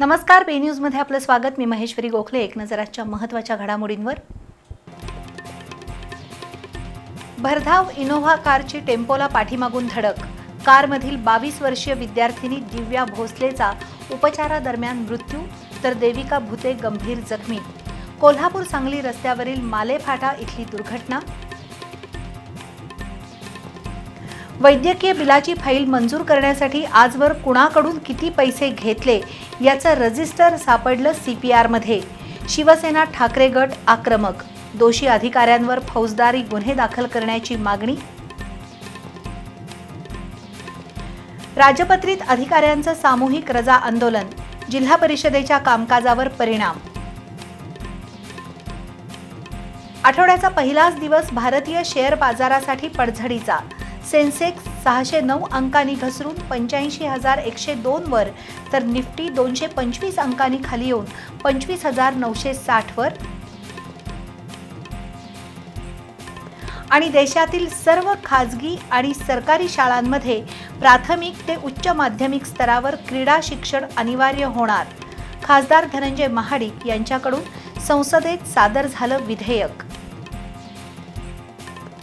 नमस्कार बे न्यूजमध्ये आपलं स्वागत. मी महेश्वरी गोखले. एक नजर आजच्या महत्त्वाच्या घडामोडींवर. भरधाव इनोव्हा कारची टेम्पोला पाठीमागून धडक. कारमधील बावीस वर्षीय विद्यार्थिनी दिव्या भोसलेचा उपचारादरम्यान मृत्यू तर देविका भुते गंभीर जखमी. कोल्हापूर सांगली रस्त्यावरील मालेफाटा इथली दुर्घटना वैद्यकीय बिलाची फाईल मंजूर करण्यासाठी आजवर कुणाकडून किती पैसे घेतले याचं रजिस्टर सापडलं सी पी आरमध्ये शिवसेना ठाकरे गट आक्रमक. दोषी अधिकाऱ्यांवर फौजदारी गुन्हे दाखल करण्याची मागणी. राजपत्रित अधिकाऱ्यांचं सामूहिक रजा आंदोलन. जिल्हा परिषदेच्या कामकाजावर परिणाम. आठवड्याचा पहिलाच दिवस भारतीय शेअर बाजारासाठी पडझडीचा. सेन्सेक्स सहाशे नऊ अंकांनी घसरून पंच्याऐंशी हजार एकशे दोन वर तर निफ्टी दोनशे पंचवीस अंकांनी खाली येऊन पंचवीस हजार नऊशे साठ वर. आणि देशातील सर्व खाजगी आणि सरकारी शाळांमध्ये प्राथमिक ते उच्च माध्यमिक स्तरावर क्रीडा शिक्षण अनिवार्य होणार. खासदार धनंजय महाडिक यांच्याकडून संसदेत सादर झालं विधेयक.